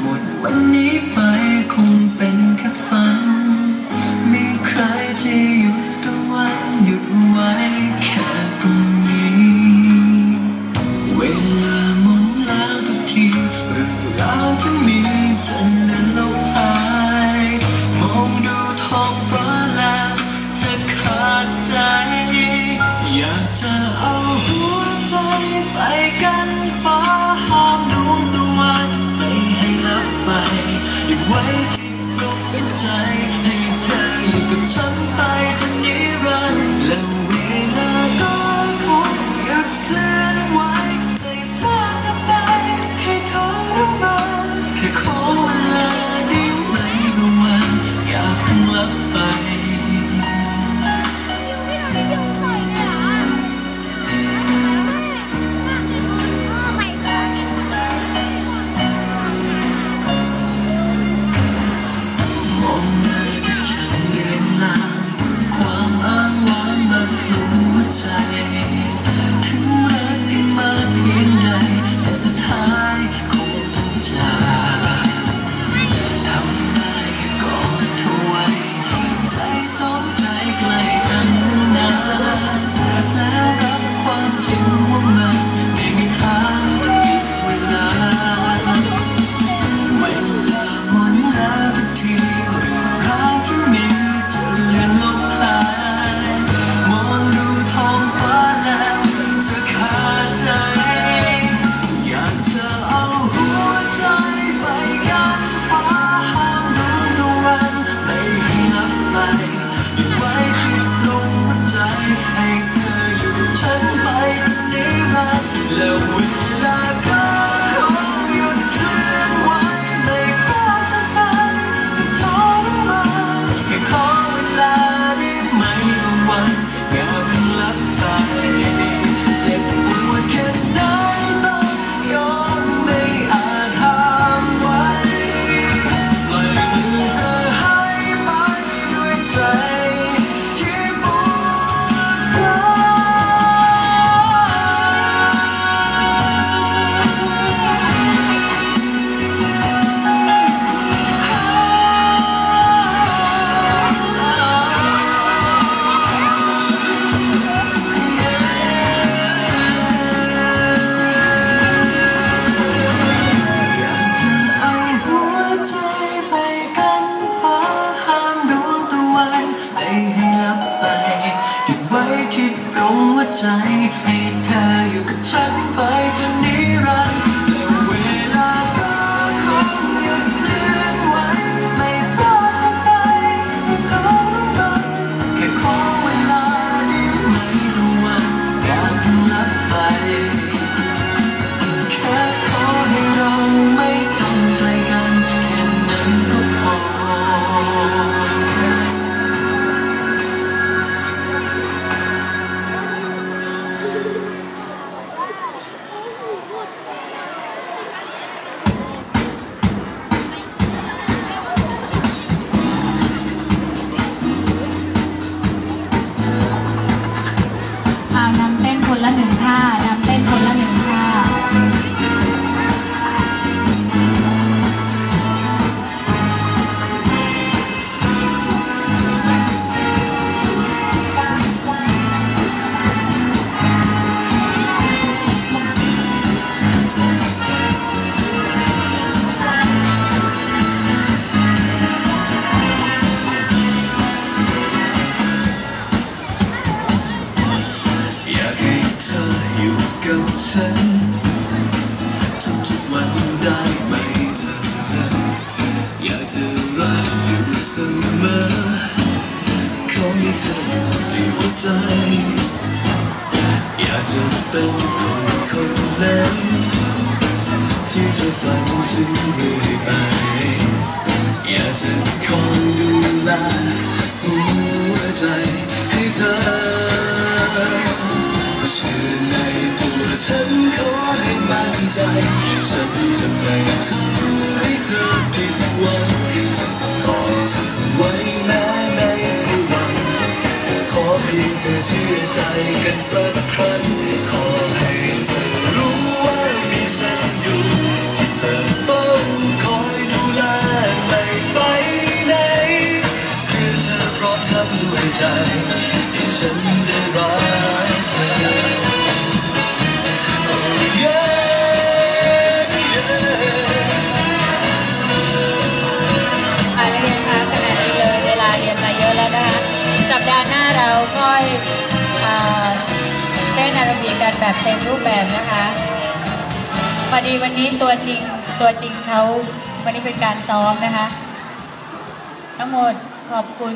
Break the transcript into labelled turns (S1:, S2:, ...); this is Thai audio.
S1: หมดวันนี้ไปคงเป็นแค่ 纯白 later, you could turn by tomorrow. ใจ อยากจะเป็นคนคนนั้น ที่เธอฝันถึงเรื่อไป อยากจะคอยดูแลหัวใจให้เธอเชื่อในตัวฉันขอให้มั่นใจ ฉันจะไม่ทำ ที่จะเชื่อใจกันสักครั้งขอให้เธอรู้ว่ามีฉันอยู่ที่เฝ้าคอ
S2: ยดูแลไม่ไปไหนคือเธอพร้อทำใจให้ฉัน แบบเต็มรูปแบบนะคะพอดีวันนี้ตัวจริงตัวจริงเขาวันนี้เป็นการซ้อมนะคะ ทั้งหมดขอบคุณ